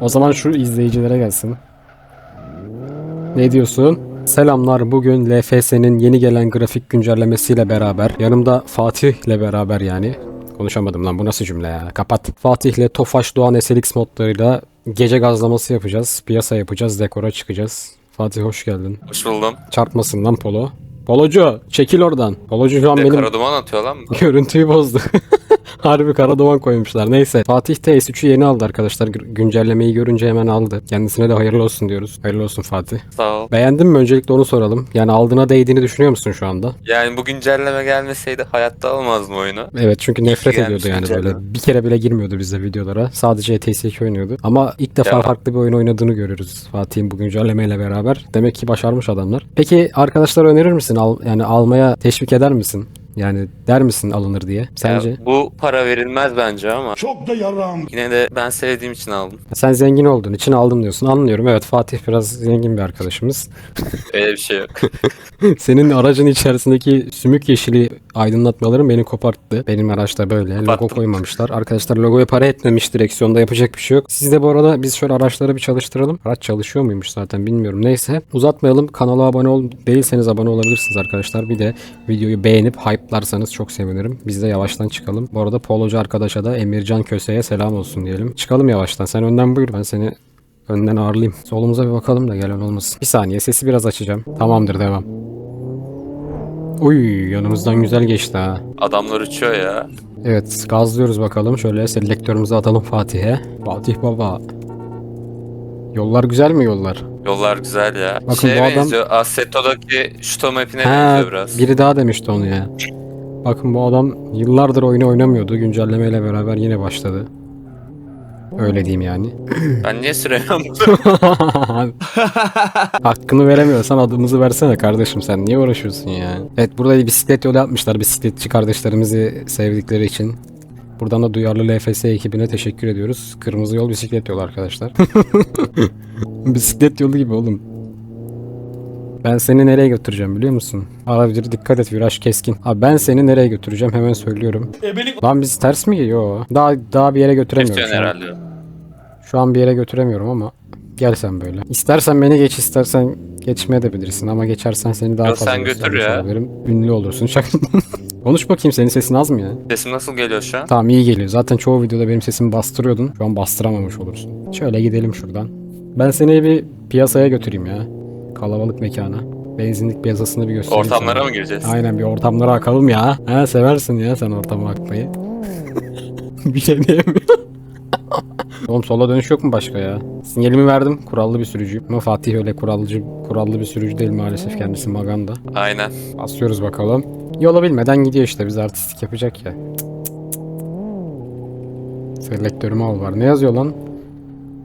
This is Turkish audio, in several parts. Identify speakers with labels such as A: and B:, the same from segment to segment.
A: O zaman şu izleyicilere gelsin. Ne diyorsun? Selamlar. Bugün LFS'nin yeni gelen grafik güncellemesiyle beraber yanımda Fatih ile beraber yani konuşamadım lan bu nasıl cümle ya kapat. Fatih ile Tofaş Doğan SLX modlarıyla gece gazlaması yapacağız. Piyasa yapacağız. Dekora çıkacağız. Fatih hoş geldin.
B: Hoş buldum.
A: Çarpmasın lan Polo. Polocu çekil oradan. Polocu şu an benim
B: kara duman atıyor lan
A: görüntüyü bozdu. Harbi kara duman koymuşlar. Neyse. Fatih de S3'ü yeni aldı arkadaşlar. Gü- Güncellemeyi görünce hemen aldı. Kendisine de hayırlı olsun diyoruz. Hayırlı olsun Fatih.
B: Sağ ol.
A: Beğendin mi? Öncelikle onu soralım. Yani aldığına değdiğini düşünüyor musun şu anda?
B: Yani bu güncelleme gelmeseydi hayatta almazdım oyunu.
A: Evet çünkü nefret
B: gelmiş
A: ediyordu yani böyle. Bir kere bile girmiyordu bize videolara. Sadece ETS2 oynuyordu. Ama ilk defa
B: Ya.
A: farklı bir oyun oynadığını görüyoruz Fatih'in bu güncellemeyle beraber. Demek ki başarmış adamlar. Peki arkadaşlar önerir misin? Al, yani almaya teşvik eder misin? Yani der misin alınır diye? Sence?
B: Ya bu para verilmez bence ama
C: Çok da yaram.
B: yine de ben sevdiğim için aldım.
A: Sen zengin olduğun için aldım diyorsun. Anlıyorum. Evet Fatih biraz zengin bir arkadaşımız.
B: Öyle bir şey yok.
A: Senin aracın içerisindeki sümük yeşili aydınlatmaların beni koparttı. Benim araçta böyle. Logo
B: Koparttım.
A: koymamışlar. Arkadaşlar logoya para etmemiş direksiyonda yapacak bir şey yok. Siz de bu arada biz şöyle araçları bir çalıştıralım. Araç çalışıyor muymuş zaten bilmiyorum. Neyse uzatmayalım. Kanala abone ol değilseniz abone olabilirsiniz arkadaşlar. Bir de videoyu beğenip hype'larsanız çok sevinirim. Biz de yavaştan çıkalım. Bu arada polocu arkadaşa da Emircan Köse'ye selam olsun diyelim. Çıkalım yavaştan. Sen önden buyur. Ben seni önden ağırlayayım. Solumuza bir bakalım da gelen olmasın. Bir saniye sesi biraz açacağım. Tamamdır devam. Uy yanımızdan güzel geçti ha.
B: Adamlar uçuyor ya.
A: Evet gazlıyoruz bakalım. Şöyle selektörümüzü atalım Fatih'e. Fatih baba. Yollar güzel mi yollar?
B: Yollar güzel ya.
A: Bakın
B: Şeye
A: bu adam-
B: benziyor. Assetto'daki Şuto map'ine
A: Ha,
B: benziyor biraz.
A: biri daha demişti onu ya. Bakın bu adam yıllardır oyunu oynamıyordu. Güncellemeyle beraber yine başladı. Öyle diyeyim yani.
B: Ben niye süremiyorum?
A: Hakkını veremiyorsan adımızı versene kardeşim sen niye uğraşıyorsun ya? Evet burada bir bisiklet yolu yapmışlar bisikletçi kardeşlerimizi sevdikleri için. Buradan da duyarlı LFS ekibine teşekkür ediyoruz. Kırmızı yol bisiklet yolu arkadaşlar. bisiklet yolu gibi oğlum. Ben seni nereye götüreceğim biliyor musun? Arabacı dikkat et viraj keskin. Abi ben seni nereye götüreceğim hemen söylüyorum.
C: Ebelik
A: Lan biz ters mi gidiyor? Daha daha bir yere götüremiyorum şu an.
B: herhalde.
A: Şu an bir yere götüremiyorum ama gel sen böyle. İstersen beni geç istersen geçmeye de bilirsin ama geçersen seni daha
B: Yok,
A: fazla
B: sen götür ya.
A: Ünlü olursun. Şak- Konuş bakayım senin sesin az mı ya?
B: Sesim nasıl geliyor şu an?
A: Tamam iyi geliyor. Zaten çoğu videoda benim sesimi bastırıyordun. Şu an bastıramamış olursun. Şöyle gidelim şuradan. Ben seni bir piyasaya götüreyim ya. Kalabalık mekana. Benzinlik piyasasını bir göstereyim
B: Ortamlara
A: sana.
B: mı gireceğiz?
A: Aynen bir ortamlara akalım ya. Ha seversin ya sen ortama akmayı. bir şey diyemiyorum. Oğlum sola dönüş yok mu başka ya? Sinyalimi verdim. Kurallı bir sürücüyüm. Ama Fatih öyle kuralcı, kurallı bir sürücü değil maalesef. Kendisi maganda.
B: Aynen.
A: Basıyoruz bakalım. Yola bilmeden gidiyor işte. Biz artistik yapacak ya. Selektörümü al var. Ne yazıyor lan?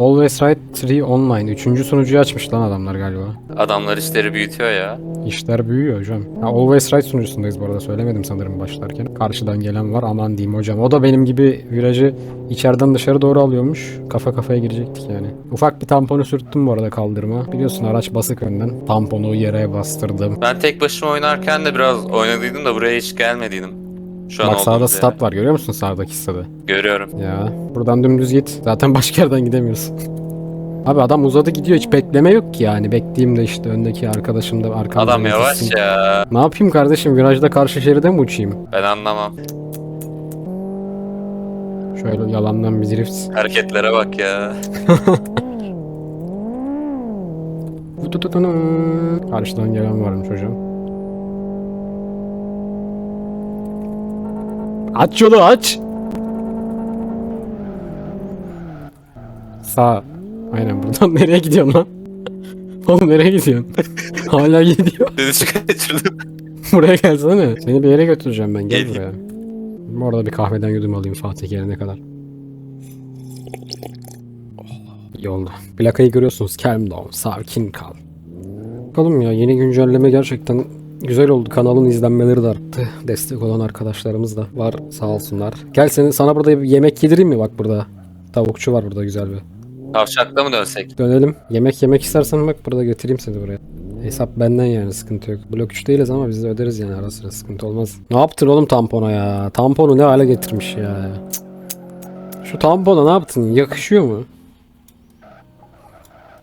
A: Always Write 3 Online. Üçüncü sunucuyu açmış lan adamlar galiba.
B: Adamlar işleri büyütüyor ya.
A: İşler büyüyor hocam. Ha, Always Right sunucusundayız bu arada söylemedim sanırım başlarken. Karşıdan gelen var aman diyeyim hocam. O da benim gibi virajı içeriden dışarı doğru alıyormuş. Kafa kafaya girecektik yani. Ufak bir tamponu sürttüm bu arada kaldırıma. Biliyorsun araç basık önden. Tamponu yere bastırdım.
B: Ben tek başıma oynarken de biraz oynadıydım da buraya hiç gelmediydim. Şu an
A: Bak sağda
B: olduğumuz
A: stat
B: yere.
A: var görüyor musun sağdaki stadı?
B: Görüyorum.
A: Ya buradan dümdüz git. Zaten başka yerden gidemiyorsun. Abi adam uzadı gidiyor hiç bekleme yok ki yani. Bekleyeyim de işte öndeki arkadaşım da arkamdan
B: Adam yavaş
A: yetişsin.
B: ya.
A: Ne yapayım kardeşim virajda karşı şeride mi uçayım?
B: Ben anlamam.
A: Şöyle yalandan bir drift.
B: Hareketlere bak ya.
A: Karşıdan gelen varmış hocam. Aç yolu aç. Sağ. Aynen buradan nereye gidiyorsun lan? Oğlum nereye gidiyorsun? Hala gidiyor.
B: Dönüşü kaçırdım.
A: Buraya gelsene. Seni bir yere götüreceğim ben. Gel
B: Geleyim.
A: buraya. Bu arada bir kahveden yudum alayım Fatih gelene kadar. İyi oldu. Plakayı görüyorsunuz. Calm down. Sakin kal. Bakalım ya yeni güncelleme gerçekten güzel oldu. Kanalın izlenmeleri de arttı. Destek olan arkadaşlarımız da var sağ olsunlar. Gel seni sana burada bir yemek yedireyim mi bak burada. Tavukçu var burada güzel bir.
B: Tavşakla mı dönsek?
A: Dönelim. Yemek yemek istersen bak burada götüreyim seni buraya. Hesap benden yani sıkıntı yok. Blok 3 değiliz ama biz de öderiz yani ara sıra sıkıntı olmaz. Ne yaptın oğlum tampona ya? Tamponu ne hale getirmiş ya. Cık. Şu tampona ne yaptın? Yakışıyor mu?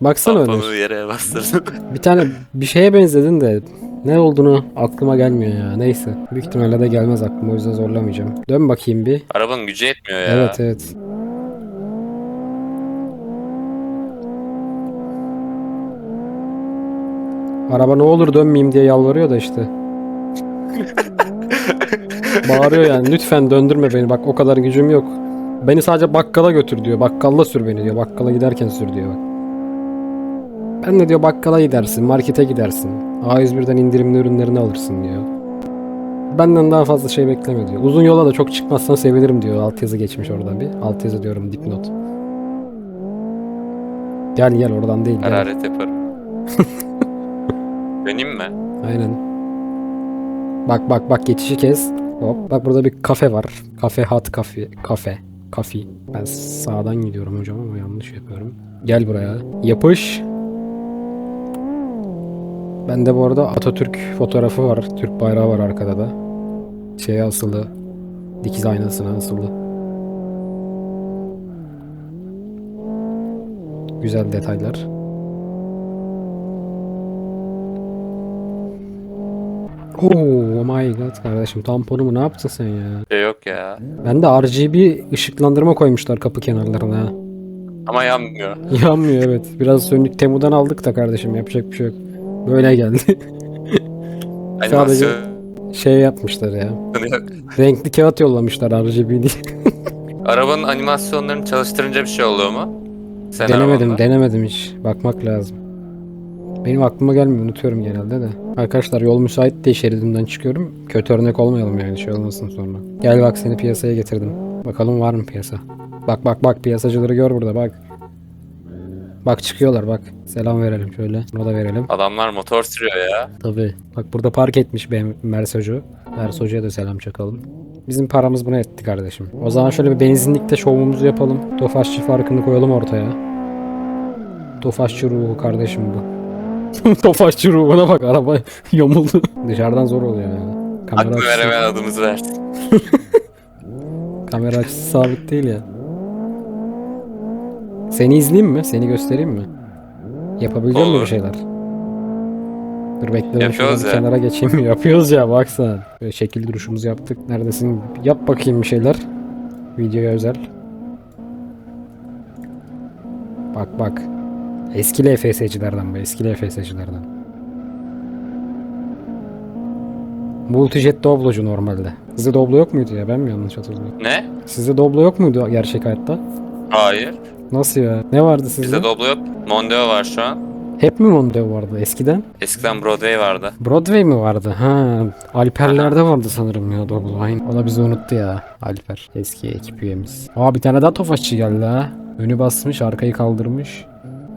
A: Baksana öyle.
B: Tamponu yere bastırdın.
A: Bir tane bir şeye benzedin de ne olduğunu aklıma gelmiyor ya. Neyse. Büyük ihtimalle de gelmez aklıma o yüzden zorlamayacağım. Dön bakayım bir.
B: Arabanın gücü yetmiyor ya.
A: Evet evet. Araba ne olur dönmeyeyim diye yalvarıyor da işte. Bağırıyor yani lütfen döndürme beni bak o kadar gücüm yok. Beni sadece bakkala götür diyor. Bakkalla sür beni diyor. Bakkala giderken sür diyor bak. Ben de diyor bakkala gidersin, markete gidersin. A101'den indirimli ürünlerini alırsın diyor. Benden daha fazla şey bekleme diyor. Uzun yola da çok çıkmazsan sevinirim diyor. Altyazı geçmiş oradan bir. Altyazı diyorum dipnot. Gel gel oradan değil. Gel.
B: Hararet yaparım. Döneyim mi?
A: Aynen. Bak bak bak geçişi kes. Hop. Bak burada bir kafe var. Kafe hat kafe. Kafe. Kafi. Ben sağdan gidiyorum hocam ama yanlış yapıyorum. Gel buraya. Yapış. Bende bu arada Atatürk fotoğrafı var. Türk bayrağı var arkada da. Şeye asılı. Dikiz aynasına asılı. Güzel detaylar. Oh my god kardeşim tamponumu ne yaptın sen ya?
B: Şey yok ya.
A: Ben de RGB ışıklandırma koymuşlar kapı kenarlarına.
B: Ama yanmıyor.
A: Yanmıyor evet. Biraz sönük Temu'dan aldık da kardeşim yapacak bir şey yok. Böyle geldi.
B: Animasyon
A: şey yapmışlar ya.
B: yok.
A: Renkli kağıt yollamışlar RGB diye.
B: Arabanın animasyonlarını çalıştırınca bir şey oluyor mu? Sen
A: denemedim
B: arabanda.
A: denemedim hiç. Bakmak lazım. Benim aklıma gelmiyor unutuyorum genelde de. Arkadaşlar yol müsait diye şeridimden çıkıyorum. Kötü örnek olmayalım yani şey olmasın sonra. Gel bak seni piyasaya getirdim. Bakalım var mı piyasa? Bak bak bak piyasacıları gör burada bak. Bak çıkıyorlar bak. Selam verelim şöyle. Buna da verelim.
B: Adamlar motor sürüyor ya.
A: Tabii. Bak burada park etmiş benim Mersocu. Mersocu'ya da selam çakalım. Bizim paramız buna etti kardeşim. O zaman şöyle bir benzinlikte şovumuzu yapalım. Tofaşçı farkını koyalım ortaya. Tofaşçı ruhu kardeşim bu. Tofaşçı ruhuna bak araba yamuldu. Dışarıdan zor oluyor yani. Kamera
B: Hakkı
A: açısı,
B: veremeyen adımızı versin.
A: kamera açısı sabit değil ya. Seni izleyeyim mi? Seni göstereyim mi? Yapabilecek misin
B: Olur.
A: bir şeyler? Dur bekle ben şuradan
B: Yapıyoruz
A: bir
B: ya.
A: kenara geçeyim. Yapıyoruz ya baksana. Böyle şekil duruşumuzu yaptık. Neredesin? Yap bakayım bir şeyler. Videoya özel. Bak bak. Eski LFS'cilerden bu. Eski LFS'cilerden. Multijet Doblo'cu normalde. Sizde Doblo yok muydu ya? Ben mi yanlış hatırlıyorum?
B: Ne?
A: Sizde Doblo yok muydu gerçek hayatta?
B: Hayır.
A: Nasıl ya? Ne vardı sizde?
B: Bizde Doblo yok. Mondeo var şu an.
A: Hep mi Mondeo vardı eskiden?
B: Eskiden Broadway vardı.
A: Broadway mi vardı? Ha, Alperler'de vardı sanırım ya Doblo. Aynen. O da bizi unuttu ya. Alper. Eski ekip üyemiz. Aa bir tane daha tofaşçı geldi ha. Önü basmış, arkayı kaldırmış.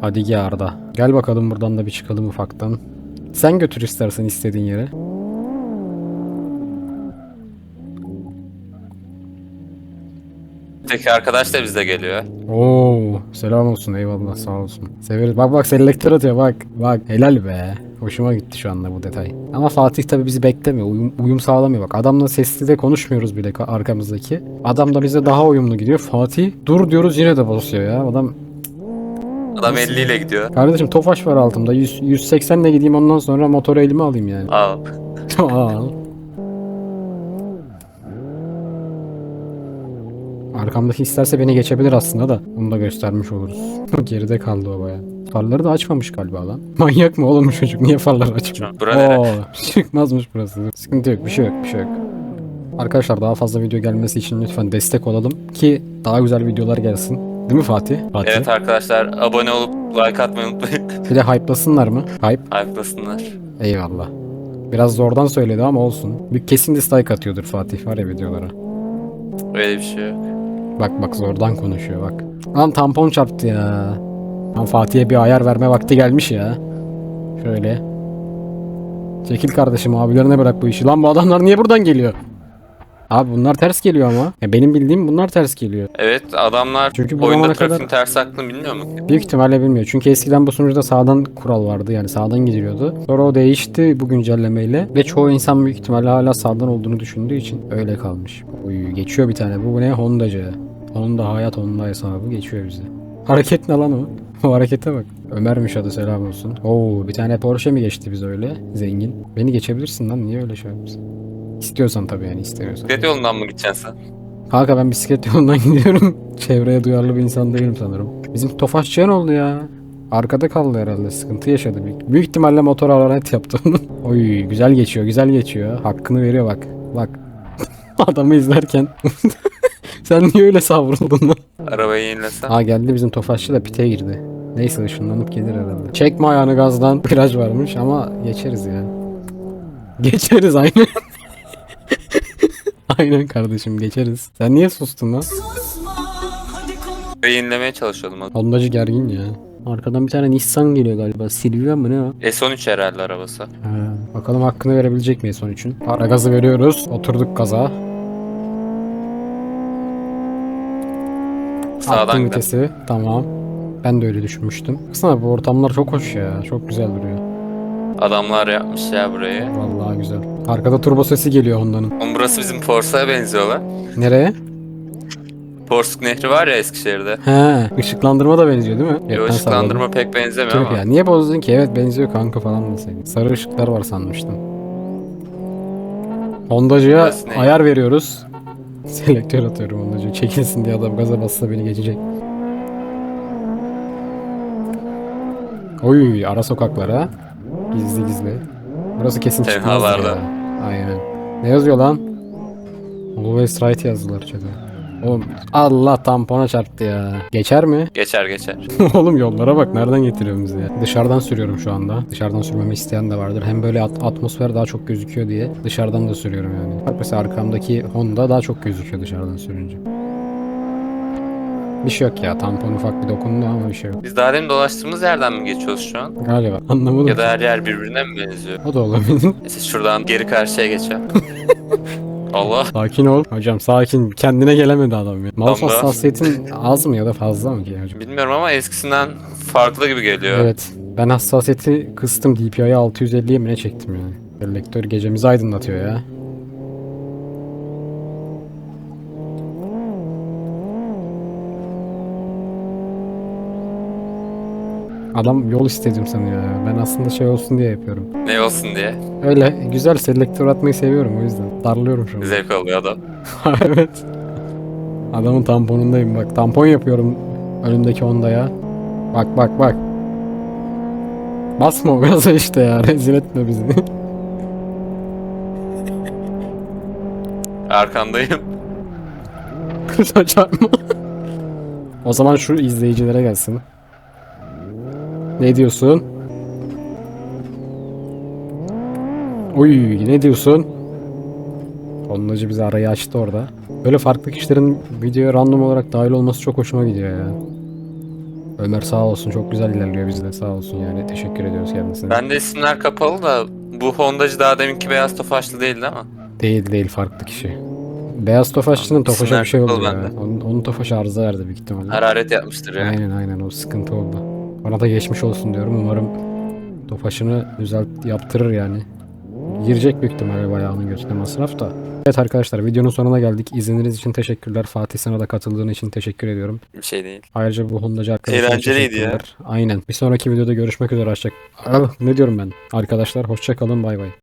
A: Hadi gel Arda. Gel bakalım buradan da bir çıkalım ufaktan. Sen götür istersen istediğin yere.
B: Öteki arkadaş da bizde geliyor.
A: Oo, selam olsun eyvallah sağ olsun. Severiz. Bak bak selektör atıyor bak. Bak helal be. Hoşuma gitti şu anda bu detay. Ama Fatih tabi bizi beklemiyor. Uyum, uyum sağlamıyor bak. Adamla sesli de konuşmuyoruz bile ka- arkamızdaki. Adam da bize daha uyumlu gidiyor. Fatih dur diyoruz yine de basıyor ya. Adam
B: Adam 50 ile gidiyor.
A: kardeşim Tofaş var altımda. 100, 180 ile gideyim ondan sonra motoru elime alayım yani.
B: Al.
A: Al. Arkamdaki isterse beni geçebilir aslında da. Onu da göstermiş oluruz. Geride kaldı o baya. Farları da açmamış galiba lan. Manyak mı oğlum bu çocuk? Niye farları açmıyor? Oo, çıkmazmış burası. Sıkıntı yok. Bir şey yok. Bir şey yok. Arkadaşlar daha fazla video gelmesi için lütfen destek olalım ki daha güzel videolar gelsin. Değil mi Fatih? Fatih.
B: Evet arkadaşlar abone olup like atmayı unutmayın.
A: Bir de hype'lasınlar mı? Hype.
B: Hype'lasınlar.
A: Eyvallah. Biraz zordan söyledi ama olsun. Bir kesin dislike atıyordur Fatih var ya videolara.
B: Öyle bir şey yok.
A: Bak bak zordan konuşuyor bak. Lan tampon çarptı ya. Lan Fatih'e bir ayar verme vakti gelmiş ya. Şöyle. Çekil kardeşim abilerine bırak bu işi. Lan bu adamlar niye buradan geliyor? Abi bunlar ters geliyor ama. Ya benim bildiğim bunlar ters geliyor.
B: Evet adamlar
A: Çünkü bu
B: oyunda
A: zamana kadar-
B: trafiğin ters aklını bilmiyor mu?
A: Büyük ihtimalle bilmiyor. Çünkü eskiden bu sunucuda sağdan kural vardı. Yani sağdan gidiliyordu. Sonra o değişti bu güncellemeyle. Ve çoğu insan büyük ihtimalle hala sağdan olduğunu düşündüğü için öyle kalmış. Uy, geçiyor bir tane. Bu ne? Honda'cı. Honda hayat Honda hesabı geçiyor bize. Hareket ne lan o? O harekete bak. Ömer'miş adı selam olsun. Oo bir tane Porsche mi geçti biz öyle? Zengin. Beni geçebilirsin lan niye öyle şey yapıyorsun? İstiyorsan tabii yani istemiyorsan.
B: Bisiklet yolundan mı gideceksin sen?
A: Kanka ben bisiklet yolundan gidiyorum. Çevreye duyarlı bir insan değilim sanırım. Bizim Tofaşçıya ne oldu ya? Arkada kaldı herhalde. Sıkıntı yaşadı. Büyük, büyük ihtimalle motor hararet yaptı onu. Oy güzel geçiyor güzel geçiyor. Hakkını veriyor bak. Bak. Adamı izlerken. Sen niye öyle savruldun lan?
B: Arabayı yenilesen.
A: Aa geldi bizim Tofaşçı da pite girdi. Neyse ışınlanıp gelir herhalde. Çekme ayağını gazdan. Viraj varmış ama geçeriz ya. Geçeriz aynen. aynen kardeşim geçeriz. Sen niye sustun lan?
B: Arabayı yenilemeye çalışıyordum.
A: Hondacı gergin ya. Arkadan bir tane Nissan geliyor galiba. Silvia mı ne o?
B: S13 herhalde arabası.
A: Ha, bakalım hakkını verebilecek miyiz son için? Ara gazı veriyoruz. Oturduk gaza.
B: Sağdan
A: Attım
B: gidelim.
A: vitesi. Tamam. Ben de öyle düşünmüştüm. Baksana bu ortamlar çok hoş ya. Çok güzel duruyor.
B: Adamlar yapmış ya burayı.
A: Vallahi güzel. Arkada turbo sesi geliyor Honda'nın.
B: Oğlum burası bizim Porsa'ya benziyor lan.
A: Nereye?
B: Porsuk Nehri var ya Eskişehir'de.
A: He, ışıklandırma da benziyor değil mi?
B: Yo ışıklandırma pek benzemiyor
A: salladım.
B: ama.
A: Yok ya niye bozdun ki? Evet benziyor kanka falan deseydin. Sarı ışıklar var sanmıştım. Hondacıya
B: Burası ne?
A: ayar veriyoruz. Selektör atıyorum Hondacıya. Çekilsin diye adam gaza bassa beni geçecek. Oy ara sokaklara. Gizli gizli. Burası kesin çıkmazdır
B: Tenhalarda.
A: Aynen. Ne yazıyor lan? Always right yazdılar chat'e. Oğlum Allah tampona çarptı ya. Geçer mi?
B: Geçer geçer.
A: Oğlum yollara bak nereden getiriyorum bizi ya. Dışarıdan sürüyorum şu anda. Dışarıdan sürmemi isteyen de vardır. Hem böyle at- atmosfer daha çok gözüküyor diye dışarıdan da sürüyorum yani. Bak mesela arkamdaki Honda daha çok gözüküyor dışarıdan sürünce. Bir şey yok ya. Tampon ufak bir dokundu ama bir şey yok.
B: Biz daha demin dolaştığımız yerden mi geçiyoruz şu an?
A: Galiba. Anlamadım.
B: Ya da her yer birbirine mi benziyor?
A: O da olabilir.
B: Neyse şuradan geri karşıya geçelim. Allah.
A: sakin ol. Hocam sakin. Kendine gelemedi adam ya. Mouse
B: Tamam
A: hassasiyetin az mı ya da fazla mı ki hocam?
B: Bilmiyorum ama eskisinden farklı gibi geliyor.
A: Evet. Ben hassasiyeti kıstım. DPI'yi 650'ye mi ne çektim yani. Selektör gecemizi aydınlatıyor ya. Adam yol istedim sanıyor ya. Ben aslında şey olsun diye yapıyorum.
B: Ne olsun diye.
A: Öyle güzel selektör atmayı seviyorum o yüzden. Darlıyorum şu an.
B: Zevk alıyor adam.
A: evet. Adamın tamponundayım bak. Tampon yapıyorum önümdeki Honda'ya. Bak bak bak. Basma o gaza işte ya. Rezil etme bizi.
B: Arkandayım.
A: Kısa çarpma. o zaman şu izleyicilere gelsin. Ne diyorsun? Uy ne diyorsun? Hondacı bize arayı açtı orada. Böyle farklı kişilerin videoya random olarak dahil olması çok hoşuma gidiyor ya. Ömer sağ olsun çok güzel ilerliyor bizde sağ olsun yani teşekkür ediyoruz kendisine.
B: Bende isimler kapalı da bu Hondacı daha deminki beyaz tofaşlı değil değil mi?
A: Değil değil farklı kişi. Beyaz Tofaşçı'nın Tofaş'a bir şey oldu ya. Onun, onun Tofaş arıza verdi büyük ihtimalle.
B: Hararet yapmıştır ya.
A: Aynen aynen o sıkıntı oldu. Bana da geçmiş olsun diyorum. Umarım Tofaş'ını düzelt yaptırır yani. Girecek büyük ihtimalle bayağı onun götüne masraf da. Evet arkadaşlar videonun sonuna geldik. İzlediğiniz için teşekkürler. Fatih sana da katıldığın için teşekkür ediyorum.
B: Bir şey değil.
A: Ayrıca bu Hondacı arkadaşlar
B: Eğlenceliydi ya.
A: Aynen. Bir sonraki videoda görüşmek üzere. Hoşça... Ah, ne diyorum ben? Arkadaşlar hoşça kalın bay bay.